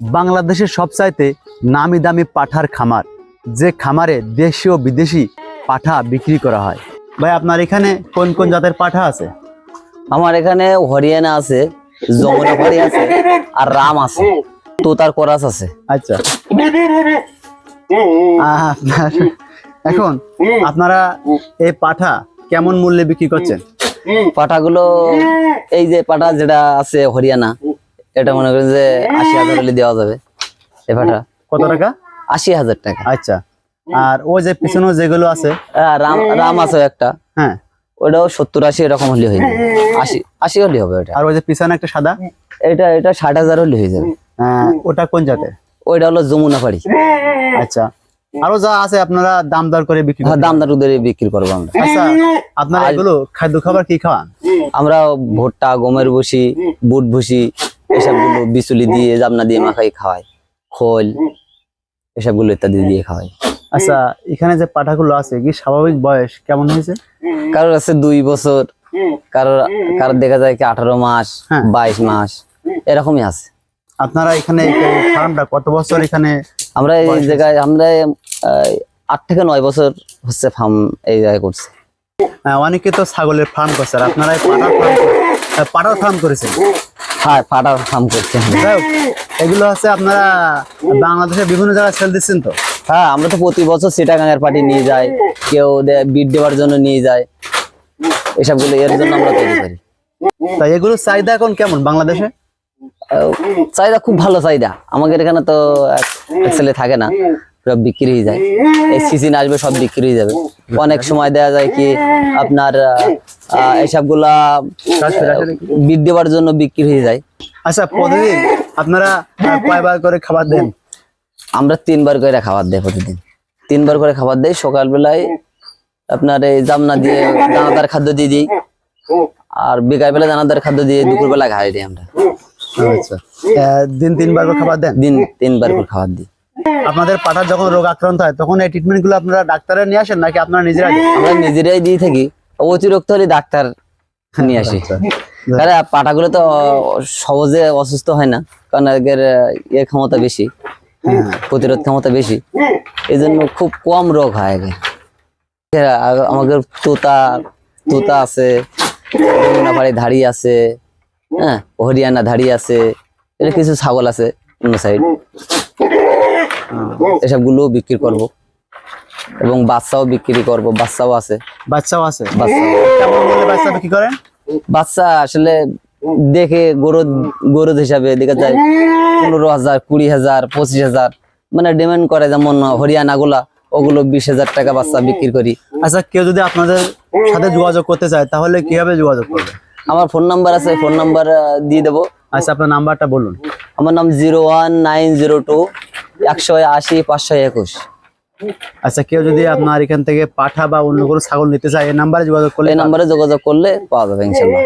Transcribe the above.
বাংলাদেশের সবচাইতে নামি দামি পাঠার খামার যে খামারে দেশি ও বিদেশি পাঠা বিক্রি করা হয়। ভাই আপনার এখানে কোন কোন জাতের পাঠা আছে? আমার এখানে হরিয়ানা আছে যমুনাপাড়ি আছে আর রাম আছে তোতার করাস আছে। আচ্ছা। আপনার এখন আপনারা এই পাঠা কেমন মূল্যে বিক্রি করছেন? পাঠাগুলো এই যে পাঠা যেটা আছে হরিয়ানা এটা মনে করেন যে আশি হাজার হলে দেওয়া যাবে। এই কত টাকা? আশি হাজার টাকা। আচ্ছা। আর ওই যে পিছনে যেগুলো আছে? রাম রাম আছে একটা। হ্যাঁ। ওটাও সত্তর আশি এরকম হলে হয়ে যাবে। আশি আশি হলে হবে ওটা। আর ওই যে পিছনে একটা সাদা? এটা এটা ষাট হাজার হলে হয়ে যাবে। ওটা কোন জাতের? ওইটা হলো যমুনাপাড়ি আচ্ছা। আরও যা আছে আপনারা দাম দর করে বিক্রি হ্যাঁ দাম দার ধরে বিক্রি করব আমরা। আচ্ছা আপনারা এগুলো খাদ্য খাবার কি খাওয়ান? আমরা ভুট্টা গমের ভুসি বুট ভুসি এসবগুলো বিচুলি দিয়ে জাবনা দিয়ে মাখাই খাওয়ায় খোল এসবগুলো ইত্যাদি দিয়ে খাওয়াই। আচ্ছা এখানে যে পাঠাগুলো আছে কি স্বাভাবিক বয়স? কেমন হয়েছে? কারোর আছে দুই বছর কারোর কারোর দেখা যায় কি আঠারো মাস হ্যাঁ। বাইশ মাস এরকমই আছে। আপনারা এখানে ফার্মটা কত বছর এখানে আমরা এই জায়গায় আমরা আট থেকে নয় বছর হচ্ছে ফার্ম এই জায়গায় করছি। আহ, অনেকে তো ছাগলের ফার্ম করছে আর আপনারা পাঠার ফার্ম পাঠার ফার্ম করেছেন। পাটার ফার্ম করছি। এগুলো হচ্ছে আপনারা বাংলাদেশের বিভিন্ন জায়গায় সেল দিচ্ছেন তো? হ্যাঁ আমরা তো প্রতি বছর সিটাগাঙের পার্টি নিয়ে যাই কেউ বিট দেওয়ার জন্য নিয়ে যায়। এসবগুলো এর জন্য আমরা তৈরি করি। তাই এগুলো চাহিদা এখন কেমন বাংলাদেশে? চাহিদা খুব ভালো চাহিদা। আমাদের এখানে তো ছেলে থাকে না। সব বিক্রি হয়ে যায়। এই সিজন আসবে সব বিক্রি হয়ে যাবে। অনেক সময় দেয়া যায় কি আপনার এসবগুলা বিট দেওয়ার জন্য বিক্রি হয়ে যায়। আচ্ছা প্রতিদিন আপনারা কয়বার করে খাবার দেন? আমরা তিনবার করে খাবার দেয় প্রতিদিন। তিনবার করে খাবার দেয় সকালবেলায় আপনার এই জামনা দিয়ে দানাদার খাদ্য দিয়ে দিই আর বিকালবেলা দানাদার খাদ্য দিয়ে দুপুরবেলা খাই দিই আমরা। আচ্ছা। দিন তিনবার করে খাবার দেন? দিন তিনবার করে খাবার দিই। আপনাদের পাঠার যখন রোগ আক্রান্ত হয় তখন এই ট্রিটমেন্টগুলো আপনারা ডাক্তারে নিয়ে আসেন নাকি আপনারা নিজেরা আমরা নিজেরাই দিয়ে থাকি। অতিরিক্ত হলে ডাক্তার নিয়ে আসি। কারণ পাটাগুলো তো সহজে অসুস্থ হয় না কারণ এদের ইয়ে ক্ষমতা বেশি প্রতিরোধ ক্ষমতা বেশি। এই জন্য খুব কম রোগ হয় আগে। আমাদের তোতা তোতা আছে ধাড়ি আছে হ্যাঁ হরিয়ানা ধাড়ি আছে এটা কিছু ছাগল আছে অন্য সাইড এসবগুলো বিক্রি করব। এবং বাচ্চাও বিক্রি করব। বাচ্চাও আছে। বাচ্চাও আছে? বাচ্চা। বিক্রি করেন? বাচ্চা আসলে দেখে গরুদ গরুদ হিসাবে দেখা যায় পনেরো হাজার কুড়ি হাজার পঁচিশ হাজার। মানে ডিমান্ড করে যেমন হরিয়ানা গুলা ওগুলো বিশ হাজার টাকা বাচ্চা বিক্রি করি। আচ্ছা কেউ যদি আপনাদের সাথে যোগাযোগ করতে চায় তাহলে কীভাবে যোগাযোগ করবে? আমার ফোন নাম্বার আছে ফোন নাম্বার দিয়ে দেবো। আচ্ছা আপনার নাম্বারটা বলুন। আমার নাম zero one nine zero two একশো আশি পাঁচশো একুশ। আচ্ছা কেউ যদি আপনার এখান থেকে পাঠা বা অন্য কোনো ছাগল নিতে চায় এই নাম্বারে যোগাযোগ করলে এই নাম্বারে যোগাযোগ করলে পাওয়া যাবে ইনশাল্লাহ।